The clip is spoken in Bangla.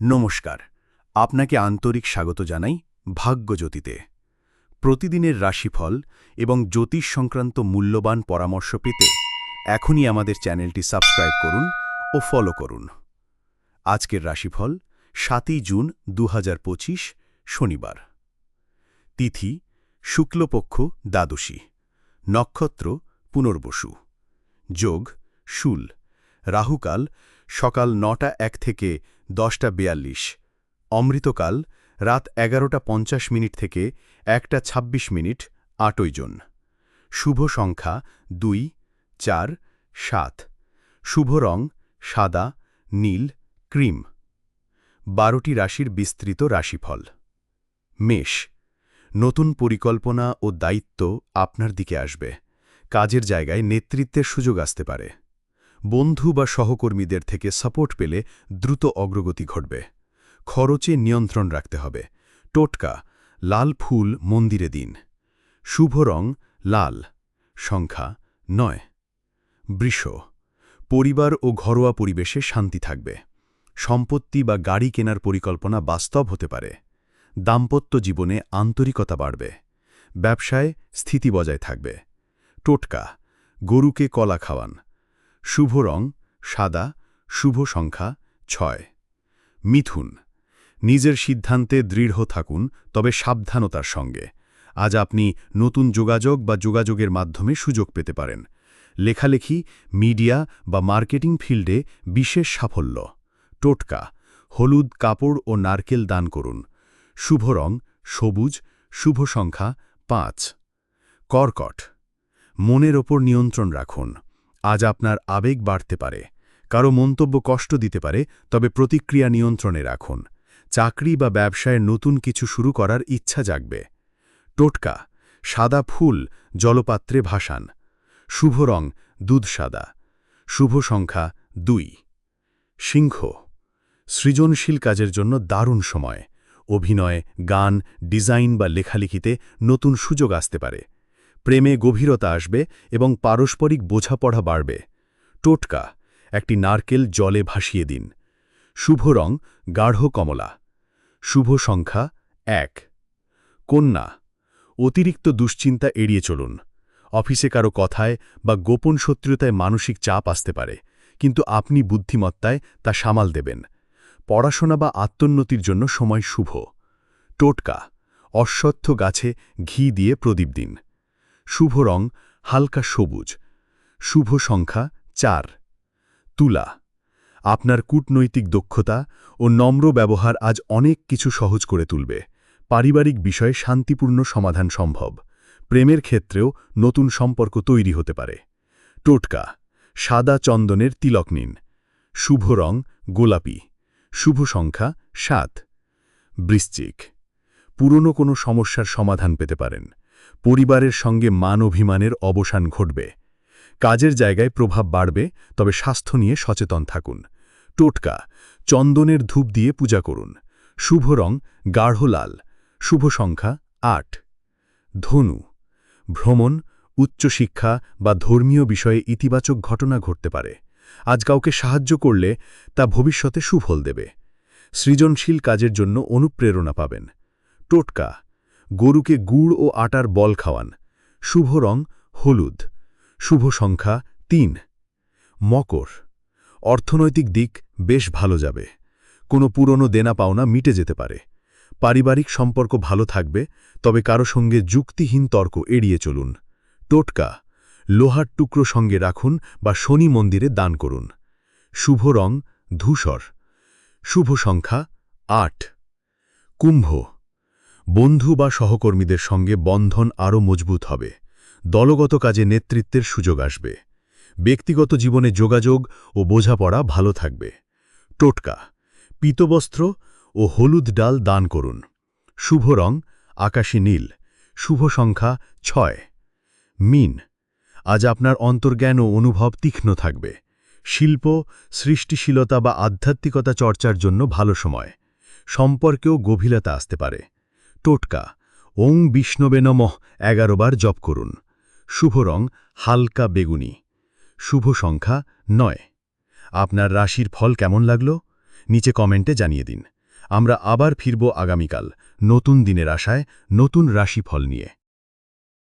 নমস্কার, আপনাকে আন্তরিক স্বাগত জানাই ভাগ্যজ্যোতিতে। প্রতিদিনের রাশিফল এবং জ্যোতিষ সংক্রান্ত মূল্যবান পরামর্শ পেতে এখনই আমাদের চ্যানেলটি সাবস্ক্রাইব করুন ও ফলো করুন। আজকের রাশিফল সাতই জুন দু হাজার পঁচিশ, শনিবার। তিথি শুক্লপক্ষ দ্বাদশী, নক্ষত্র পুনর্বসু। যোগ, শুল। রাহুকাল সকাল নটা এক থেকে দশটা বেয়াল্লিশ। অমৃতকাল, রাত এগারোটা পঞ্চাশ মিনিট থেকে একটা ২৬ মিনিট, আটই জন। শুভ সংখ্যা দুই, চার, সাত। শুভ রং সাদা, নীল, ক্রিম। বারোটি রাশির বিস্তৃত রাশিফল। মেষ, নতুন পরিকল্পনা ও দায়িত্ব আপনার দিকে আসবে। কাজের জায়গায় নেতৃত্বের সুযোগ আসতে পারে। বন্ধু বা সহকর্মীদের থেকে সাপোর্ট পেলে দ্রুত অগ্রগতি ঘটবে। খরচে নিয়ন্ত্রণ রাখতে হবে। টোটকা, লাল ফুল মন্দিরে দিন। শুভ রং, লাল। সংখ্যা, নয়। বৃষ, পরিবার ও ঘরোয়া পরিবেশে শান্তি থাকবে। সম্পত্তি বা গাড়ি কেনার পরিকল্পনা বাস্তব হতে পারে। দাম্পত্য জীবনে আন্তরিকতা বাড়বে। ব্যবসায় স্থিতি বজায় থাকবে। টোটকা, গরুকে কলা খাওয়ান। শুভ রং, সাদা, শুভ সংখ্যা, ছয়। মিথুন, নিজের সিদ্ধান্তে দৃঢ় থাকুন, তবে সাবধানতার সঙ্গে। আজ আপনি নতুন যোগাযোগ বা যোগাযোগের মাধ্যমে সুযোগ পেতে পারেন। লেখালেখি, মিডিয়া বা মার্কেটিং ফিল্ডে বিশেষ সাফল্য। টোটকা, হলুদ কাপড় ও নারকেল দান করুন। শুভ রং, সবুজ, শুভ সংখ্যা, পাঁচ। কর্কট, মনের ওপর নিয়ন্ত্রণ রাখুন। আজ আপনার আবেগ বাড়তে পারে, কারও মন্তব্য কষ্ট দিতে পারে, তবে প্রতিক্রিয়া নিয়ন্ত্রণে রাখুন। চাকরি বা ব্যবসায় নতুন কিছু শুরু করার ইচ্ছা জাগবে। টোটকা, সাদা ফুল, জলপাত্রে ভাসান। শুভ রং, দুধ সাদা। শুভ সংখ্যা, দুই। সিংহ, সৃজনশীল কাজের জন্য দারুণ সময়। অভিনয়, গান, ডিজাইন বা লেখালেখিতে নতুন সুযোগ আসতে পারে। প্রেমে গভীরতা আসবে এবং পারস্পরিক বোঝাপড়া বাড়বে। টোটকা, একটি নারকেল জলে ভাসিয়ে দিন। শুভ রং, গাঢ় কমলা। শুভ সংখ্যা, এক। কন্যা, অতিরিক্ত দুশ্চিন্তা এড়িয়ে চলুন। অফিসে কারও কথায় বা গোপন শত্রুতায় মানসিক চাপ আসতে পারে, কিন্তু আপনি বুদ্ধিমত্তায় তা সামাল দেবেন। পড়াশোনা বা আত্মোন্নতির জন্য সময় শুভ। টোটকা, অশ্বত্থ গাছে ঘি দিয়ে প্রদীপ দিন। শুভ রং, হালকা সবুজ। শুভ সংখ্যা চার। তুলা। আপনার কূটনৈতিক দক্ষতা ও নম্র ব্যবহার আজ অনেক কিছু সহজ করে তুলবে। পারিবারিক বিষয়ে শান্তিপূর্ণ সমাধান সম্ভব। প্রেমের ক্ষেত্রেও নতুন সম্পর্ক তৈরি হতে পারে। টোটকা। সাদা চন্দনের তিলক নিন। শুভ রং, গোলাপি। শুভ সংখ্যা সাত। বৃশ্চিক। পুরনো কোনো সমস্যার সমাধান পেতে পারেন। পরিবারের সঙ্গে মান অভিমানের অবসান ঘটবে। কাজের জায়গায় প্রভাব বাড়বে, তবে স্বাস্থ্য নিয়ে সচেতন থাকুন। টোটকা, চন্দনের ধূপ দিয়ে পূজা করুন। শুভ রং, গাঢ় লাল। শুভ সংখ্যা, আট। ধনু, ভ্রমণ, উচ্চশিক্ষা বা ধর্মীয় বিষয়ে ইতিবাচক ঘটনা ঘটতে পারে। আজ কাউকে সাহায্য করলে তা ভবিষ্যতে সুফল দেবে। সৃজনশীল কাজের জন্য অনুপ্রেরণা পাবেন। টোটকা গরুকে গুড় ও আটার বল খাওয়ান। শুভ রং হলুদ। শুভ সংখ্যা তিন। মকর। অর্থনৈতিক দিক বেশ ভালো যাবে। কোনো পুরনো দেনা পাওনা মিটে যেতে পারে। পারিবারিক সম্পর্ক ভালো থাকবে, তবে কারও সঙ্গে যুক্তিহীন তর্ক এড়িয়ে চলুন। টোটকা। লোহার টুকরো সঙ্গে রাখুন বা শনি মন্দিরে দান করুন। শুভ রং ধূসর। শুভ সংখ্যা আট। কুম্ভ। বন্ধু বা সহকর্মীদের সঙ্গে বন্ধন আরও মজবুত হবে। দলগত কাজে নেতৃত্বের সুযোগ আসবে। ব্যক্তিগত জীবনে যোগাযোগ ও বোঝাপড়া ভালো থাকবে। টোটকা, পিতবস্ত্র ও হলুদ ডাল দান করুন। শুভ রং, আকাশী নীল। শুভ সংখ্যা ছয়। মিন, আজ আপনার অন্তর্জ্ঞান ও অনুভব তীক্ষ্ণ থাকবে। শিল্প, সৃষ্টিশীলতা বা আধ্যাত্মিকতা চর্চার জন্য ভালো সময়। সম্পর্কেও গভীরতা আসতে পারে। টোটকা। ওং বিষ্ণবে নমঃ। এগারোবার জপ করুন। শুভ রং হালকা বেগুনি। শুভ সংখ্যা নয়। আপনার রাশির ফল কেমন লাগল? নিচে কমেন্টে জানিয়ে দিন। আমরা আবার ফিরব আগামীকাল নতুন দিনের আশায় নতুন রাশিফল নিয়ে।